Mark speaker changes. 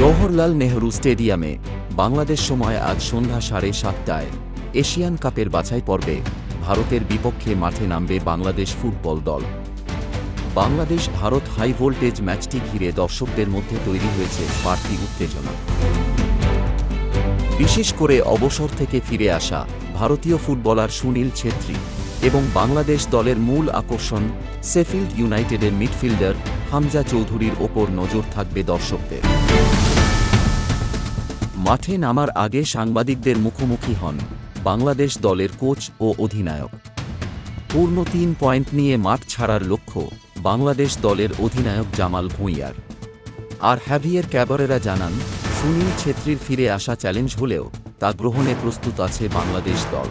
Speaker 1: জওহরলাল নেহরু স্টেডিয়ামে বাংলাদেশ সময় আজ সন্ধ্যা সাড়ে সাতটায় এশিয়ান কাপের বাছাই পর্বে ভারতের বিপক্ষে মাঠে নামবে বাংলাদেশ ফুটবল দল। বাংলাদেশ ভারত হাই ভোল্টেজ ম্যাচটি ঘিরে দর্শকদের মধ্যে তৈরি হয়েছে বাড়তি উত্তেজনা। বিশেষ করে অবসর থেকে ফিরে আসা ভারতীয় ফুটবলার সুনীল ছেত্রী এবং বাংলাদেশ দলের মূল আকর্ষণ সেফিল্ড ইউনাইটেডের মিডফিল্ডার হামজা চৌধুরীর ওপর নজর থাকবে দর্শকদের। মাঠে নামার আগে সাংবাদিকদের মুখোমুখি হন বাংলাদেশ দলের কোচ ও অধিনায়ক। পূর্ণ তিন পয়েন্ট নিয়ে মাঠ ছাড়ার লক্ষ্য বাংলাদেশ দলের অধিনায়ক জামাল ভুঁইয়ার। আর হ্যাভিয়ার ক্যাবারেরা জানান, সুনীল ছেত্রীর ফিরে আসা চ্যালেঞ্জ হলেও তা গ্রহণে প্রস্তুত আছে বাংলাদেশ দল।